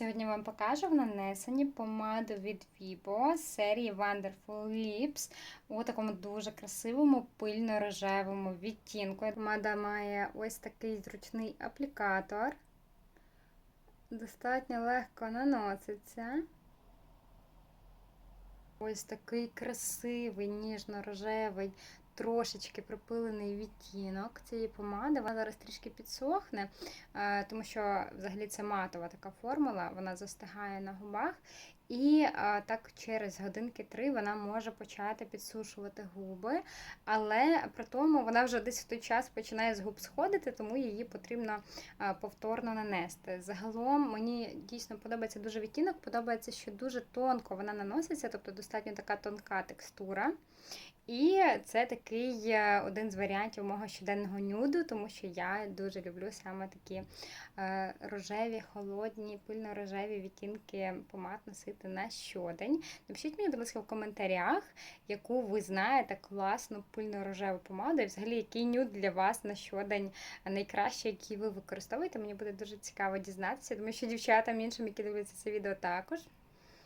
Сьогодні вам покажу в нанесенні помаду від Vibo з серії Wonderful Lips у такому дуже красивому пильно-рожевому відтінку. Помада має ось такий зручний аплікатор. Достатньо легко наноситься. Ось такий красивий, ніжно-рожевий, трошечки припилений відтінок цієї помади. Вона зараз трішки підсохне, е, тому що взагалі це матова така формула, вона застигає на губах. І а, так через годинки три вона може почати підсушувати губи, але при тому вона вже десь в той час починає з губ сходити, тому її потрібно а, повторно нанести. Загалом мені дійсно подобається дуже відтінок, подобається, що дуже тонко вона наноситься, тобто достатньо така тонка текстура. І це такий е, один з варіантів мого щоденного нюду, тому що я дуже люблю саме такі е, рожеві, холодні, пильно-рожеві відтінки помад носити на щодень. Напишіть мені, будь ласка, в коментарях, яку ви знаєте класну пильно-рожеву помаду, і взагалі який нюд для вас на щодень найкращий, який ви використовуєте. Мені буде дуже цікаво дізнатися, тому що дівчатам іншим, які дивляться це відео, також.